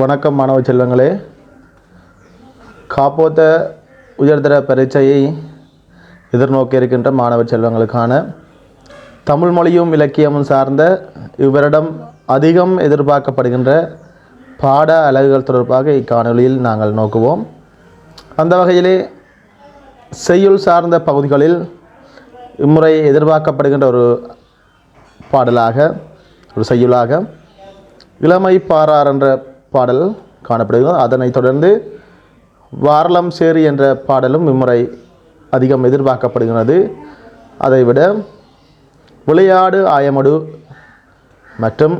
வணக்கம் மாணவ செல்வங்களே. காப்போத்த உயர்தர பரீட்சையை எதிர்நோக்க இருக்கின்ற மாணவ செல்வங்களுக்கான தமிழ் மொழியும் இலக்கியமும் சார்ந்த இவரிடம் அதிகம் எதிர்பார்க்கப்படுகின்ற பாட அலகுகள் தொடர்பாக இக்காணொலியில் நாங்கள் நோக்குவோம். அந்த வகையிலே செய்யுள் சார்ந்த பகுதிகளில் இம்முறை எதிர்பார்க்கப்படுகின்ற ஒரு பாடலாக ஒரு செய்யுளாக இளமை பாரார் என்ற பாடல் காணப்படுகிறது. அதனைத் தொடர்ந்து வாரலம் சேரி என்ற பாடலும் இம்முறை அதிகம் எதிர்பார்க்கப்படுகிறது. அதைவிட விளையாடு ஆயமடு மற்றும்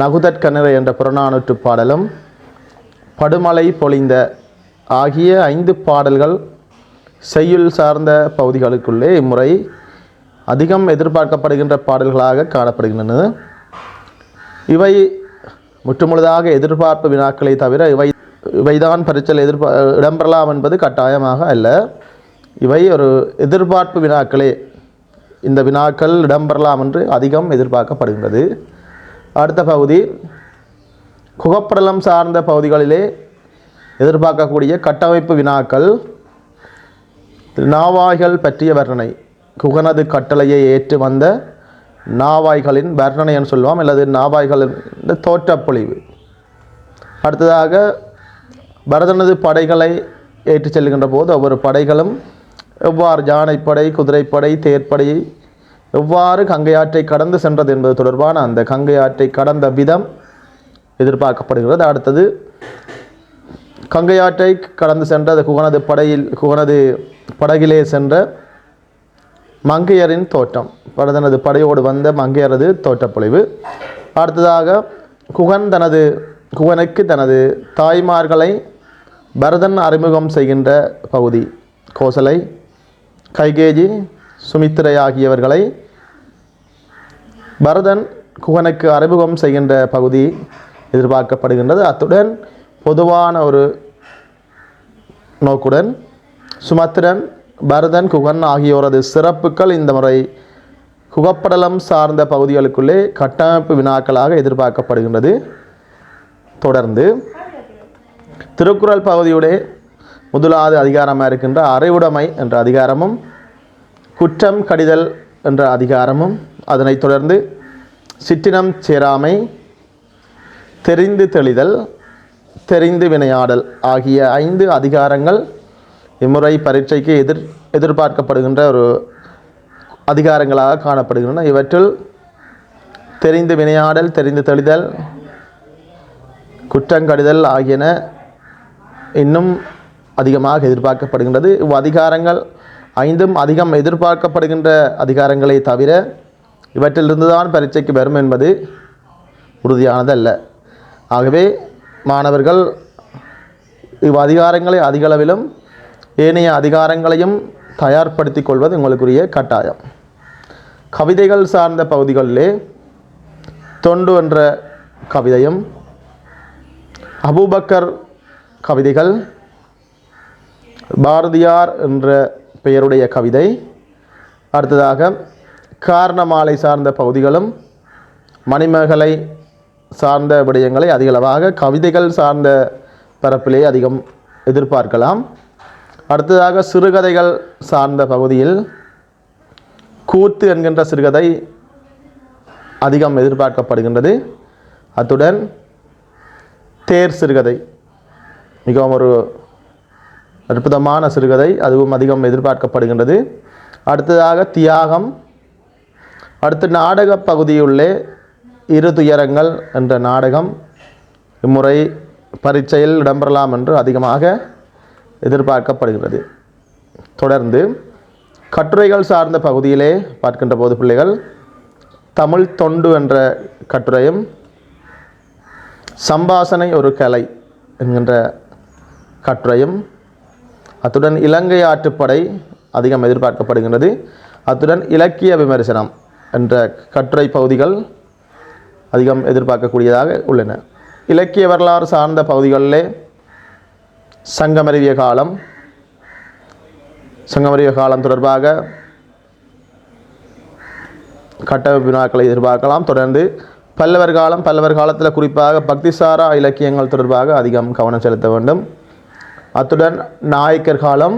நகுதற்கணர என்ற புறநானூற்று பாடலும் படுமலை பொழிந்த ஆகிய ஐந்து பாடல்கள் செய்யுள் சார்ந்த பகுதிகளுக்குள்ளே இம்முறை அதிகம் எதிர்பார்க்கப்படுகின்ற பாடல்களாக காணப்படுகின்றன. இவை முற்றுமுழுதாக எதிர்பார்ப்பு வினாக்களை தவிர இவை இவைதான் பரீட்சையில் எதிர்பா இடம்பெறலாம் என்பது கட்டாயமாக அல்ல. இவை ஒரு எதிர்பார்ப்பு வினாக்களே. இந்த வினாக்கள் இடம்பெறலாம் என்று அதிகம் எதிர்பார்க்கப்படுகின்றது. அடுத்த பகுதி குகப்படலம் சார்ந்த பகுதிகளிலே எதிர்பார்க்கக்கூடிய கட்டமைப்பு வினாக்கள் நாவாய்கள் பற்றிய வர்ணனை. குகனது கட்டளையை ஏற்று வந்த நாவாய்களின் வர்ணனைன்னு சொல்லுவோம் அல்லது நாவாய்களின் தோற்றப்பொழிவு. அடுத்ததாக பரதனது படைகளை ஏற்றிச் செல்கின்ற போது ஒவ்வொரு படைகளும் எவ்வாறு யானைப்படை குதிரைப்படை தேர்ப்படை எவ்வாறு கங்கையாற்றை கடந்து சென்றது என்பது தொடர்பான அந்த கங்கையாற்றை கடந்த விதம் எதிர்பார்க்கப்படுகிறது. அடுத்தது கங்கையாற்றை கடந்து சென்ற குகனது படையில் குகனது படகிலே சென்ற மங்கையரின் தோட்டம் பரதனது படையோடு வந்த மங்கையரது தோட்டப்பொழிவு அடுத்ததாக குகன் தனது குகனுக்கு தனது தாய்மார்களை பரதன் அறிமுகம் செய்கின்ற பகுதி. கோசலை கைகேஜி சுமித்திரை ஆகியவர்களை பரதன் குகனுக்கு அறிமுகம் செய்கின்ற பகுதி எதிர்பார்க்கப்படுகின்றது. அத்துடன் பொதுவான ஒரு நோக்குடன் சுமத்திரன் பரதன் குகன் ஆகியோரது சிறப்புகள் இந்த முறை குகப்படலம் சார்ந்த பகுதிகளுக்குள்ளே கட்டமைப்பு வினாக்களாக எதிர்பார்க்கப்படுகின்றது. தொடர்ந்து திருக்குறள் பகுதியுடைய முதலாவது அதிகாரமாக இருக்கின்ற அறைவுடைமை என்ற அதிகாரமும் குற்றம் கடிதல் என்ற அதிகாரமும் அதனைத் தொடர்ந்து சிற்றினம் சேராமை தெரிந்து தெளிதல் தெரிந்து வினையாடல் ஆகிய ஐந்து அதிகாரங்கள் இம்முறை பரீட்சைக்கு எதிர் எதிர்பார்க்கப்படுகின்ற ஒரு அதிகாரங்களாக காணப்படுகின்றன. இவற்றில் தெரிந்து வினையாடல் தெரிந்து தெளிதல் குற்றங்கடிதல் ஆகியன இன்னும் அதிகமாக எதிர்பார்க்கப்படுகின்றது. இவ் அதிகாரங்கள் ஐந்தும் அதிகம் எதிர்பார்க்கப்படுகின்ற அதிகாரங்களை தவிர இவற்றிலிருந்து தான் பரீட்சைக்கு வரும் என்பது உறுதியானதல்ல. ஆகவே மாணவர்கள் இவ் அதிகாரங்களை அதிகளவிலும் ஏனைய அதிகாரங்களையும் தயார்படுத்திக் கொள்வது உங்களுக்குரிய கட்டாயம். கவிதைகள் சார்ந்த பகுதிகளிலே தொண்டு என்ற கவிதையும் அபூபக்கர் கவிதைகள் பாரதியார் என்ற பெயருடைய கவிதை அடுத்ததாக காரணமாலை சார்ந்த பகுதிகளும் மணிமேகலை சார்ந்த விடயங்களை அதிகளவாக கவிதைகள் சார்ந்த பரப்பிலே அதிகம் எதிர்பார்க்கலாம். அடுத்ததாக சிறுகதைகள் சார்ந்த பகுதியில் கூத்து என்கின்ற சிறுகதை அதிகம் எதிர்பார்க்கப்படுகின்றது. அத்துடன் தேர் சிறுகதை மிகவும் ஒரு அற்புதமான சிறுகதை அதுவும் அதிகம் எதிர்பார்க்கப்படுகின்றது. அடுத்ததாக தியாகம் அடுத்து நாடக பகுதியுள்ளே இரு துயரங்கள் என்ற நாடகம் இம்முறை பரீட்சையில் இடம்பெறலாம் என்று அதிகமாக எதிர்பார்க்கப்படுகிறது. தொடர்ந்து கட்டுரைகள் சார்ந்த பகுதியிலே பார்க்கின்ற போது பிள்ளைகள் தமிழ் தொண்டு என்ற கட்டுரையும் சம்பாசனை ஒரு கலை என்கின்ற கட்டுரையும் அத்துடன் இலங்கை ஆற்றுப்படை அதிகம் எதிர்பார்க்கப்படுகின்றது. அத்துடன் இலக்கிய விமர்சனம் என்ற கட்டுரை பகுதிகள் அதிகம் எதிர்பார்க்கக்கூடியதாக உள்ளன. இலக்கிய வரலாறு சார்ந்த பகுதிகளிலே சங்கமறிவிய காலம். சங்கமறிவிய காலம் தொடர்பாக கட்டமைப்பு வினாக்களை எதிர்பார்க்கலாம். தொடர்ந்து பல்லவர் காலம் பல்லவர் காலத்தில் குறிப்பாக பக்திசாரா இலக்கியங்கள் தொடர்பாக அதிகம் கவனம் செலுத்த வேண்டும். அத்துடன் நாயக்கர் காலம்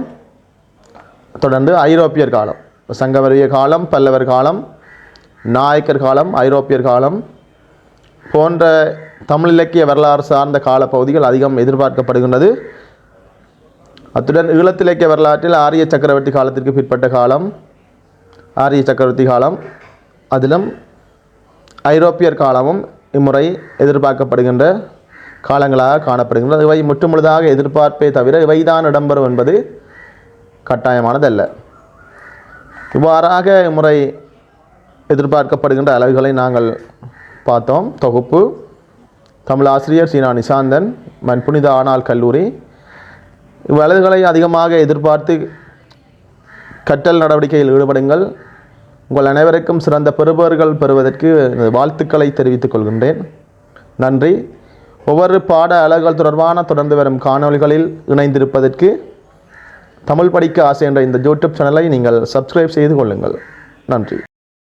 தொடர்ந்து ஐரோப்பியர் காலம் சங்கவரிய காலம் பல்லவர் காலம் நாயக்கர் காலம் ஐரோப்பியர் காலம் போன்ற தமிழ் இலக்கிய வரலாறு சார்ந்த காலப்பகுதிகள் அதிகம் எதிர்பார்க்கப்படுகின்றது. அத்துடன் ஈழத்திலக்கிய வரலாற்றில் ஆரிய சக்கரவர்த்தி காலத்திற்கு பிற்பட்ட காலம் ஆரிய சக்கரவர்த்தி காலம் அதிலும் ஐரோப்பியர் காலமும் இம்முறை எதிர்பார்க்கப்படுகின்ற காலங்களாக காணப்படுகின்றன. இவை முற்றுமுழுதாக எதிர்பார்ப்பே தவிர இவைதான் இடம்பெறும் என்பது கட்டாயமானதல்ல. இவ்வாறாக இம்முறை எதிர்பார்க்கப்படுகின்ற அளவுகளை நாங்கள் பார்த்தோம். தொகுப்பு தமிழ் ஆசிரியர் சீனா நிசாந்தன் மண் புனித ஆனால் கல்லூரி இவ்வளவுகளை அதிகமாக எதிர்பார்த்து கற்றல் நடவடிக்கையில் ஈடுபடுங்கள். உங்கள் அனைவருக்கும் சிறந்த பெறுபவர்கள் பெறுவதற்கு வாழ்த்துக்களை தெரிவித்துக் கொள்கின்றேன். நன்றி. ஒவ்வொரு பாட அலகுகள் தொடர்பான தொடர்ந்து வரும் காணொளிகளில் இணைந்திருப்பதற்கு தமிழ் படிக்க ஆசை என்ற இந்த யூடியூப் சேனலை நீங்கள் சப்ஸ்கிரைப் செய்து கொள்ளுங்கள். நன்றி.